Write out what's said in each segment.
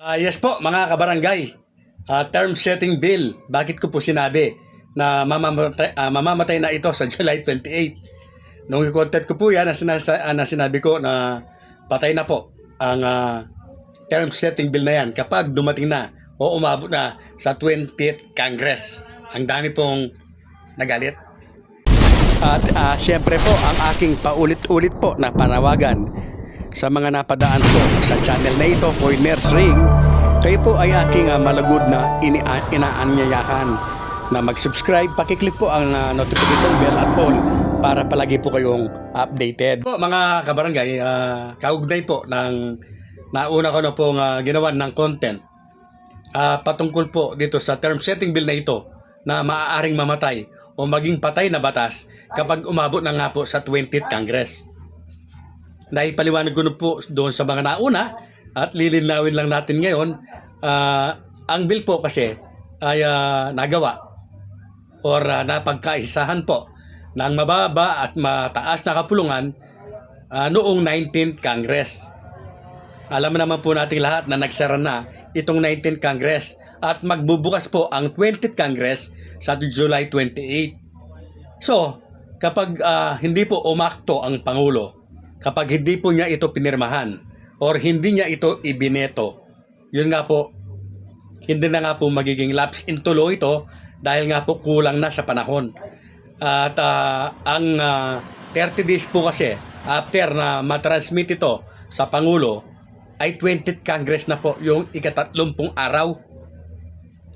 Ah, yes po, mga kabarangay. Ah, term setting bill. Bakit ko po sinabi na mamamatay, ah, mamamatay na ito sa July 28? Nung i-content ko po yan, na, sinasa, ah, na sinabi ko na patay na po ang ah, term setting bill na yan kapag dumating na o umabot na sa 20th Congress. Ang dami pong nagalit. At ah, siyempre po, ang aking paulit-ulit po na panawagan sa mga napadaan po sa channel na ito, Poiners Ring, kayo po ay aking ah, malagod na ini inaanyayahan na mag-subscribe, pakiclick po ang ah, notification bell at all para palagi po kayong updated. Po mga kabarangay, uh, kaugnay po ng nauna ko na pong ah, ginawan ng content ah, patungkol po dito sa term setting bill na ito na maaaring mamatay o maging patay na batas kapag umabot na nga po sa 20th Congress. Naipaliwanag ko na po doon sa mga nauna at lilinawin lang natin ngayon ah, ang bill po kasi ay ah, nagawa or ah, napagkaisahan po ng mababa at mataas na kapulungan ah, noong 19th Congress. Alam naman po nating lahat na nagsara na itong 19th Congress at magbubukas po ang 20th Congress sa July 28. So, kapag ah, hindi po umakto ang Pangulo, kapag hindi po niya ito pinirmahan or hindi niya ito ibineto, yun nga po, hindi na nga po magiging lapse in tulo ito dahil nga po kulang na sa panahon. At ah, ang ah, 30 days po kasi after na matransmit ito sa Pangulo ay 20th Congress na po yung ikatatlumpung araw.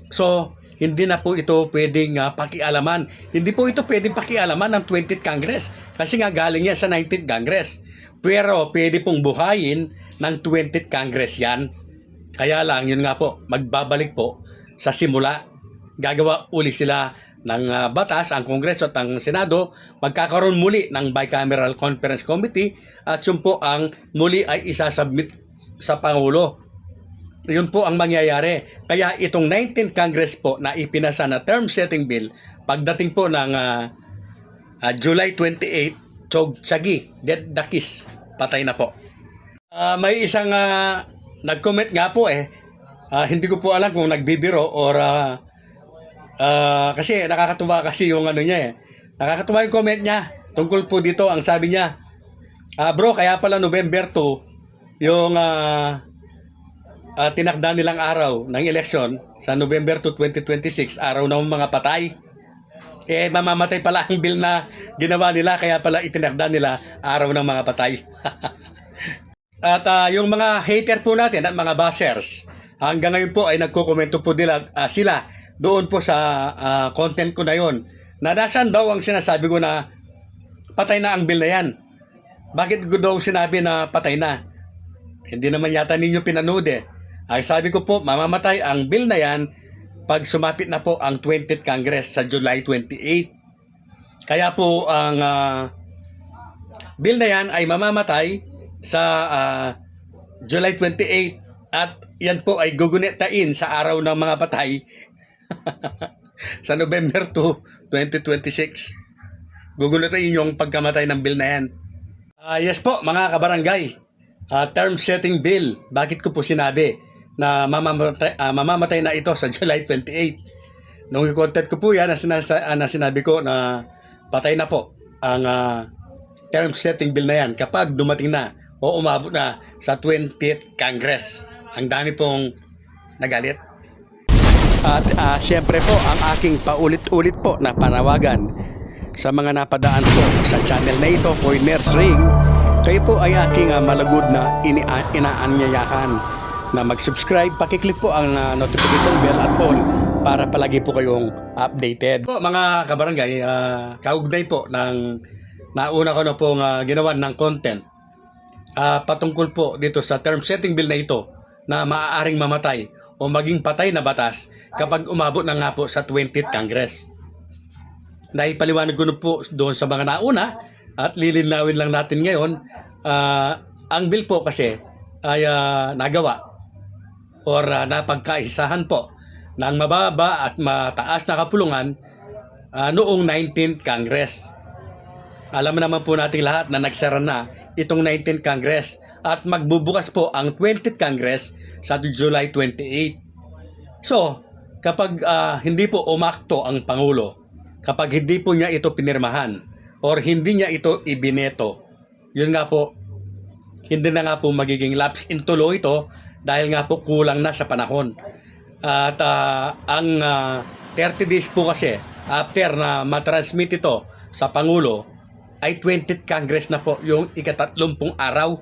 So, hindi na po ito pwedeng ah, pakialaman. Hindi po ito pwedeng pakialaman ng 20th Congress kasi nga galing yan sa 19th Congress. Pero pwede pong buhayin ng 20th Congress yan. Kaya lang, yun nga po, magbabalik po sa simula. Gagawa uli sila ng ah, batas, ang Kongreso at ang Senado, magkakaroon muli ng Bicameral Conference Committee at yun po ang muli ay isasubmit sa Pangulo. Yun po ang mangyayari. Kaya itong 19th Congress po na ipinasa na term setting bill, pagdating po ng ah, ah, July 28, Chog Chagi, Dead Dakis, patay na po. Ah, may isang ah, nag-comment nga po eh, Ah, hindi ko po alam kung nagbibiro or ah, ah, kasi nakakatuwa kasi yung ano niya eh. Nakakatuwa yung comment niya tungkol po dito. Ang sabi niya, ah, bro, kaya pala November 2, yung ah, ah, tinakda nilang araw ng election sa November 2, 2026, araw ng mga patay. Eh, mamamatay pala ang bill na ginawa nila, kaya pala itinakda nila araw ng mga patay. At ah, yung mga hater po natin at mga bashers, hanggang ngayon po ay nagko-komento po nila, ah, sila doon po sa ah, content ko na yon. Na nasaan daw ang sinasabi ko na patay na ang bill na yan. Bakit ko daw sinabi na patay na? Hindi naman yata ninyo pinanood eh. Ang sabi ko po, mamamatay ang bill na yan pag sumapit na po ang 20th Congress sa July 28. Kaya po ang ah, bill na yan ay mamamatay sa ah, July 28 at yan po ay gugunetain sa araw ng mga patay sa November 2, 2026. Gugunetain yung pagkamatay ng bill na yan. Ah, yes po, mga kabarangay. Ah, term setting bill. Bakit ko po sinabi na mamamatay, ah, mamamatay na ito sa July 28? Nung i-content ko po yan, na, sinasa, ah, na sinabi ko na patay na po ang ah, term setting bill na yan kapag dumating na o umabot na sa 20th Congress. Ang dami pong nagalit. At ah, siyempre po, ang aking paulit-ulit po na panawagan sa mga napadaan po sa channel na ito, Poiners Ring, kayo po ay aking ah, malagod na ini inaanyayahan na mag-subscribe, pakiclick po ang ah, notification bell at all para palagi po kayong updated. Po mga kabarangay, ah, kaugnay po ng nauna ko na pong ah, ginawan ng content ah, patungkol po dito sa term setting bill na ito na maaaring mamatay o maging patay na batas kapag umabot na nga po sa 20th Congress. Naipaliwanag ko na po doon sa mga nauna at lilinawin lang natin ngayon ah, ang bill po kasi ay ah, nagawa or ah, napagkaisahan po ng mababa at mataas na kapulungan ah, noong 19th Congress. Alam naman po nating lahat na nagsara na itong 19th Congress at magbubukas po ang 20th Congress sa July 28. So, kapag ah, hindi po umakto ang Pangulo, kapag hindi po niya ito pinirmahan or hindi niya ito ibineto, yun nga po, hindi na nga po magiging lapse in tulo ito dahil nga po kulang na sa panahon. At ah, ang ah, 30 days po kasi after na matransmit ito sa Pangulo ay 20th Congress na po yung ikatatlumpung araw.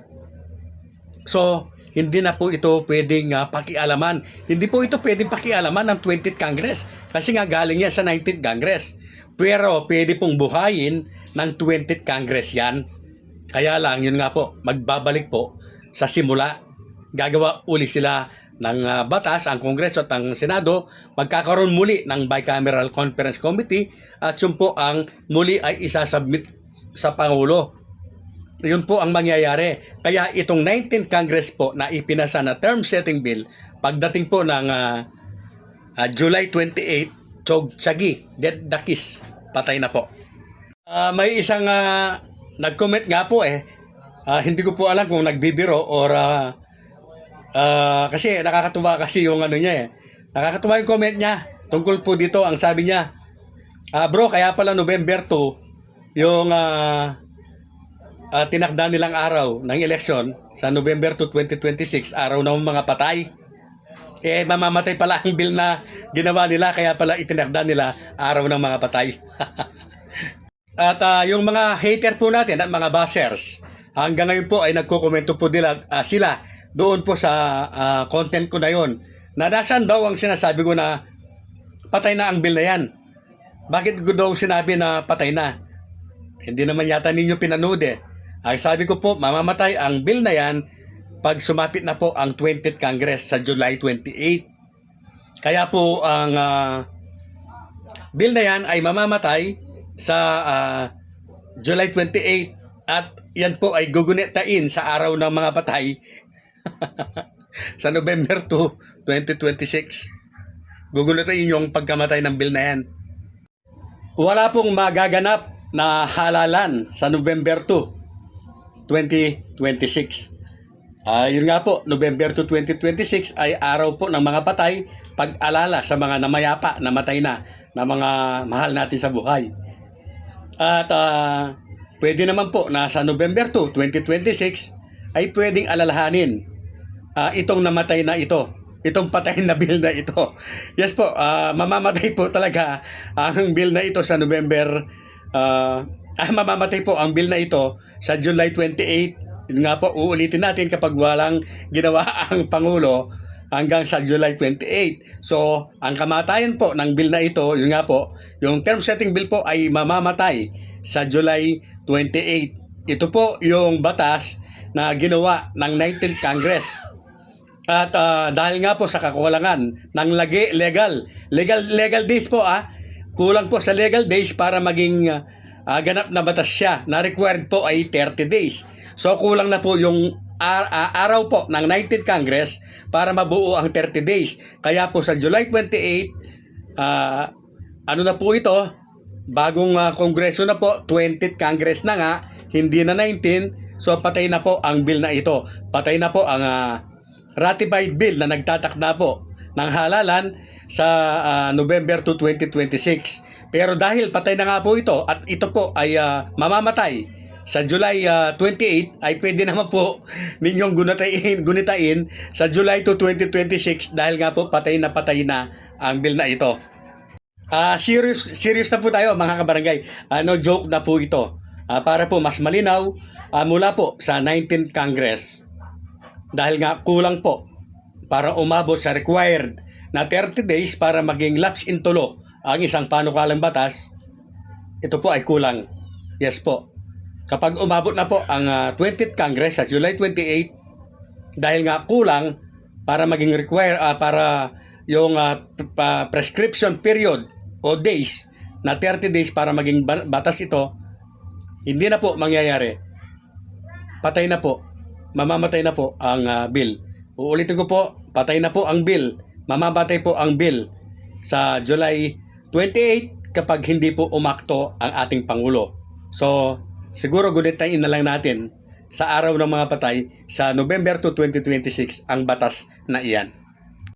So, hindi na po ito pwedeng ah, pakialaman. Hindi po ito pwedeng pakialaman ng 20th Congress kasi nga galing yan sa 19th Congress. Pero pwede pong buhayin ng 20th Congress yan. Kaya lang, yun nga po, magbabalik po sa simula. Gagawa uli sila ng ah, batas, ang Kongreso at ang Senado, magkakaroon muli ng Bicameral Conference Committee at yun po ang muli ay isasubmit sa Pangulo. Yun po ang mangyayari. Kaya itong 19th Congress po na ipinasa na term setting bill, pagdating po ng ah, ah, July 28, Chog Chagi, Dead Dakis, patay na po. Ah, may isang ah, nag-comment nga po eh. Ah, hindi ko po alam kung nagbibiro or ah, ah, kasi nakakatuwa kasi yung ano niya eh. Nakakatuwa yung comment niya. Tungkol po dito, ang sabi niya, ah, bro, kaya pala November 2, yung ah, ah, tinakda nilang araw ng eleksyon sa November 2, 2026, araw ng mga patay. Eh, mamamatay pala ang bill na ginawa nila, kaya pala itinakda nila araw ng mga patay. At ah, yung mga hater po natin at mga bashers, hanggang ngayon po ay nagkukomento po nila ah, sila doon po sa ah, content ko na yon. Na nasaan daw ang sinasabi ko na patay na ang bill na yan. Bakit ko daw sinabi na patay na? Hindi naman yata ninyo pinanood eh. Ang sabi ko po, mamamatay ang bill na yan pag sumapit na po ang 20th Congress sa July 28. Kaya po ang ah, bill na yan ay mamamatay sa ah, July 28 at yan po ay gugunitain sa araw ng mga patay sa November 2, 2026. Gugunitain yung pagkamatay ng bill na yan. Wala pong magaganap na halalan sa November 2, 2026. Ah, yun nga po, November 2, 2026 ay araw po ng mga patay pag-alala sa mga namayapa, namatay na, na mga mahal natin sa buhay. At ah, pwede naman po na sa November 2, 2026 ay pwedeng alalahanin ah, itong namatay na ito. Itong patay na bill na ito. Yes po, ah, mamamatay po talaga ang bill na ito sa November ah, ah, mamamatay po ang bill na ito sa July 28. Yun nga po, uulitin natin kapag walang ginawa ang Pangulo hanggang sa July 28. So, ang kamatayan po ng bill na ito, yun nga po, yung term setting bill po ay mamamatay sa July 28. Ito po yung batas na ginawa ng 19th Congress. At ah, dahil nga po sa kakulangan ng lagi legal, legal legal days po ah, kulang po sa legal days para maging ah, ah, ganap na batas siya. Na required po ay 30 days. So kulang na po yung ar- ah, araw po ng 19th Congress para mabuo ang 30 days. Kaya po sa July 28, ah, ano na po ito, bagong ah, kongreso na po, 20th Congress na nga, hindi na 19, so patay na po ang bill na ito. Patay na po ang ah, ratified bill na nagtatakda po ng halalan sa ah, November 2, 2026. Pero dahil patay na nga po ito at ito po ay ah, mamamatay sa July ah, 28 ay pwede naman po ninyong gunitain, gunitain sa July 2, 2026 dahil nga po patay na patay na ang bill na ito. Ah, serious serious na po tayo mga kabarangay. Ano joke na po ito. Ah, para po mas malinaw ah, mula po sa 19th Congress. Dahil nga kulang po para umabot sa required na 30 days para maging lapse in tulo ang isang panukalang batas. Ito po ay kulang. Yes po. Kapag umabot na po ang ah, 20th Congress sa July 28 dahil nga kulang para maging require ah, para yung ah, p- pa- prescription period o days na 30 days para maging ba- batas ito hindi na po mangyayari patay na po mamamatay na po ang ah, bill. Uulitin ko po patay na po ang bill. Mamamatay po ang bill. Sa July 28 kapag hindi po umakto ang ating Pangulo. So siguro gunitain na lang natin sa araw ng mga patay sa November 2, 2026 ang batas na iyan.